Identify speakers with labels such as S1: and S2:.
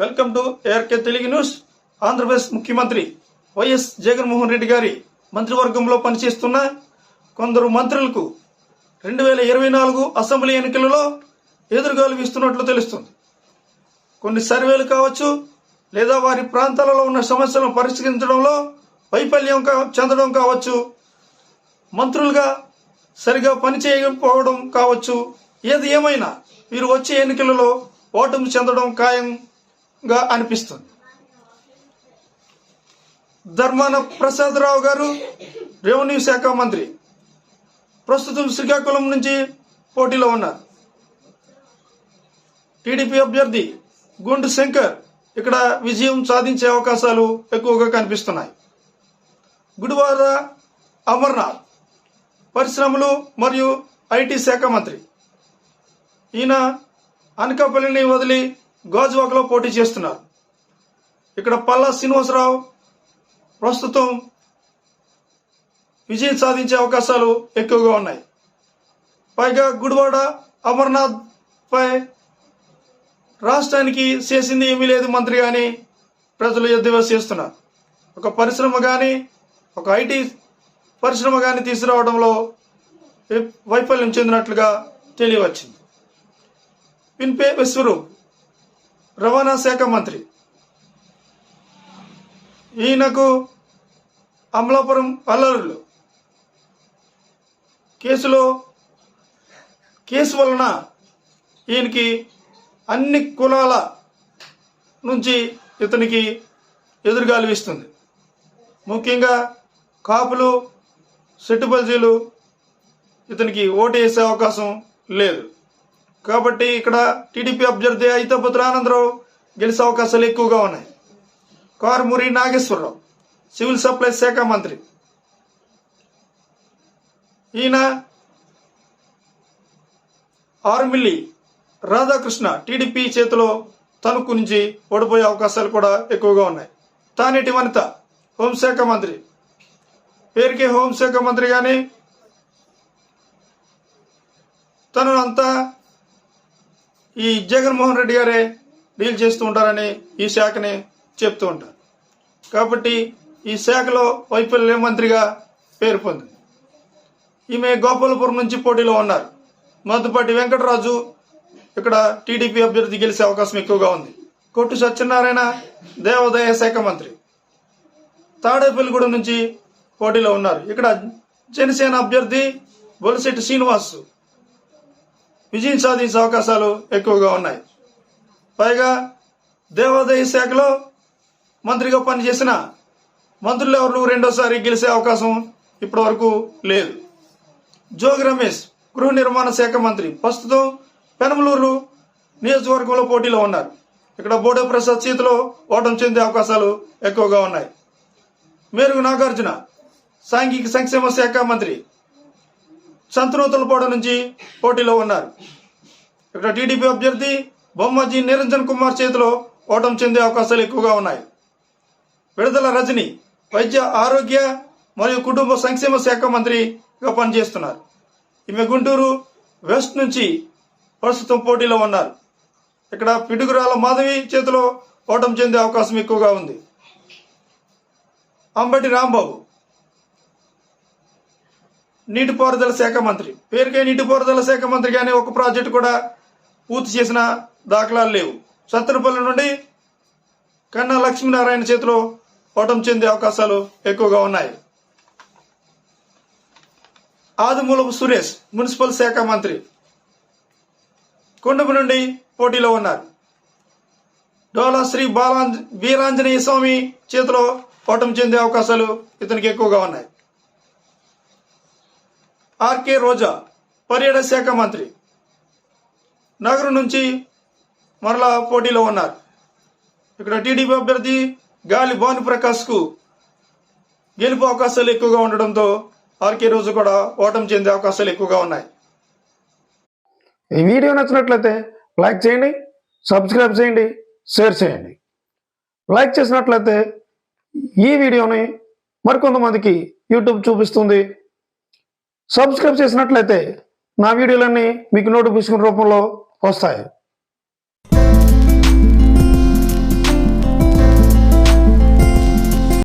S1: Welcome to ARK Telugu news. Andhra Pradesh ముఖ్యమంత్రి YS Jaganmohan Reddy గారి మంత్రివర్గంలో పనిచేస్తున్న కొందరు మంత్రులకు రెండు వేల ఇరవై నాలుగు అసెంబ్లీ ఎన్నికలలో ఎదురుగాలు వీస్తున్నట్లు తెలుస్తుంది. కొన్ని సర్వేలు కావచ్చు లేదా వారి ప్రాంతాలలో ఉన్న సమస్యలను పరిష్కరించడంలో వైఫల్యం కా- చెందడం కావచ్చు మంత్రులుగా సరిగా పనిచేయకపోవడం కావచ్చు ఏది ఏమైనా వీరు వచ్చే ఎన్నికలలో ఓటమి చెందడం ఖాయం గా అనిపిస్తుంది. ధర్మాన ప్రసాదరావు గారు రెవెన్యూ శాఖ మంత్రి. ప్రస్తుతం శ్రీకాకుళం నుంచి పోటీలో ఉన్నారు. టీడీపీ అభ్యర్థి గుండు శంకర్ ఇక్కడ విజయం సాధించే అవకాశాలు ఎక్కువగా కనిపిస్తున్నాయి. గుడివార అమర్నాథ్ పరిశ్రమలు మరియు ఐటీ శాఖ మంత్రి. ఈయన అనకాపల్లిని వదిలి గాజువాకలో పోటీ చేస్తున్నారు. ఇక్కడ పల్లా శ్రీనివాసరావు ప్రస్తుతం విజయం సాధించే అవకాశాలు ఎక్కువగా ఉన్నాయి. పైగా గుడివాడ అమర్నాథ్ పై రాష్ట్రానికి చేసింది ఏమీ లేదు మంత్రి కానీ ప్రజలు ఎద్దేవా చేస్తున్నారు. ఒక పరిశ్రమ కానీ ఒక ఐటీ పరిశ్రమ కానీ తీసుకురావడంలో వైఫల్యం చెందినట్లుగా తెలియవచ్చింది. పిన్పే విశ్వరూప్ రవాణా శాఖ మంత్రి. ఈయనకు అమలాపురం అల్లరులు. కేసులో కేసు వలన ఈయనకి అన్ని కులాల నుంచి ఇతనికి ఎదురుగాలి వీస్తుంది. ముఖ్యంగా కాపులు సెట్టుబల్జీలు ఇతనికి ఓటు వేసే అవకాశం లేదు. కాబట్టి ఇక్కడ టీడీపీ అభ్యర్థి అయితపుత్ర ఆనందరావు గెలిచే అవకాశాలు ఎక్కువగా ఉన్నాయి. కారుమూరి నాగేశ్వరరావు సివిల్ సప్లై శాఖ మంత్రి. ఈయన ఆరుమిల్లి రాధాకృష్ణ టీడీపీ చేతిలో తణుకు నుంచి ఓడిపోయే అవకాశాలు కూడా ఎక్కువగా ఉన్నాయి. తానేటి వనిత హోంశాఖ మంత్రి. పేరుకే హోంశాఖ మంత్రి కానీ తను అంతా ఈ జగన్మోహన్ రెడ్డి గారే డీల్ చేస్తూ ఉంటారని ఈ శాఖని చెప్తూ ఉంటారు. కాబట్టి ఈ శాఖలో వైఫల్య మంత్రిగా పేరు పొందింది. ఈమె గోపాలపురం నుంచి పోటీలో ఉన్నారు. మద్దుపాటి వెంకటరాజు ఇక్కడ టీడీపీ అభ్యర్థి గెలిచే అవకాశం ఎక్కువగా ఉంది. కొట్టు సత్యనారాయణ దేవాదాయ శాఖ మంత్రి. తాడేపల్లిగూడెం నుంచి పోటీలో ఉన్నారు. ఇక్కడ జనసేన అభ్యర్థి బొలిశెట్టి శ్రీనివాస్. విజయం సాధించే అవకాశాలు ఎక్కువగా ఉన్నాయి. పైగా దేవాదాయ శాఖలో మంత్రిగా పనిచేసిన మంత్రులు ఎవరు రెండోసారి గెలిచే అవకాశం ఇప్పటి వరకు లేదు. జోగి రమేష్ గృహ నిర్మాణ శాఖ మంత్రి. ప్రస్తుతం పెనమలూరు నియోజకవర్గంలో పోటీలో ఉన్నారు. ఇక్కడ బోడే ప్రసాద్ చేతిలో ఓటం చెందే అవకాశాలు ఎక్కువగా ఉన్నాయి. మేరుగు నాగార్జున సాంఘిక సంక్షేమ శాఖ మంత్రి. సంతనూతలపాడు నుంచి పోటీలో ఉన్నారు. ఇక్కడ టీడీపీ అభ్యర్థి బొమ్మజీ నిరంజన్ కుమార్ చేతిలో ఓటం చెందే అవకాశాలు ఎక్కువగా ఉన్నాయి. విడుదల రజని వైద్య ఆరోగ్య మరియు కుటుంబ సంక్షేమ శాఖ మంత్రిగా పనిచేస్తున్నారు. ఈమె గుంటూరు వెస్ట్ నుంచి ప్రస్తుతం పోటీలో ఉన్నారు. ఇక్కడ పిడుగురాల మాధవి చేతిలో ఓటం చెందే అవకాశం ఎక్కువగా ఉంది. అంబటి రాంబాబు నీటిపారుదల శాఖ మంత్రి. పేరుకే నీటిపారుదల శాఖ మంత్రి కానీ ఒక ప్రాజెక్టు కూడా పూర్తి చేసిన దాఖలాలు లేవు. సత్తెనపల్లి నుండి కన్నా లక్ష్మీనారాయణ చేతిలో ఓటం చెందే అవకాశాలు ఎక్కువగా ఉన్నాయి. ఆదిమూలపు సురేష్ మున్సిపల్ శాఖ మంత్రి. కుండపు నుండి పోటీలో ఉన్నారు. డోలా శ్రీ బాలాంజ వీరాంజనేయ స్వామి చేతిలో ఓటం చెందే అవకాశాలు ఇతనికి ఎక్కువగా ఉన్నాయి. ఆర్కే రోజా పర్యాటక శాఖ మంత్రి. నగరం నుంచి మరలా పోటీలో ఉన్నారు. ఇక్కడ టీడీపీ అభ్యర్థి గాలి భానుప్రకాష్కు గెలుపు అవకాశాలు ఎక్కువగా ఉండడంతో ఆర్కే రోజు కూడా ఓటమి చెందే అవకాశాలు ఎక్కువగా ఉన్నాయి.
S2: ఈ వీడియో నచ్చినట్లయితే లైక్ చేయండి సబ్స్క్రైబ్ చేయండి షేర్ చేయండి. లైక్ చేసినట్లయితే ఈ వీడియోని మరికొంతమందికి యూట్యూబ్ చూపిస్తుంది. సబ్స్క్రైబ్ చేసినట్లయితే నా వీడియోలన్నీ మీకు నోటిఫికేషన్ రూపంలో వస్తాయి.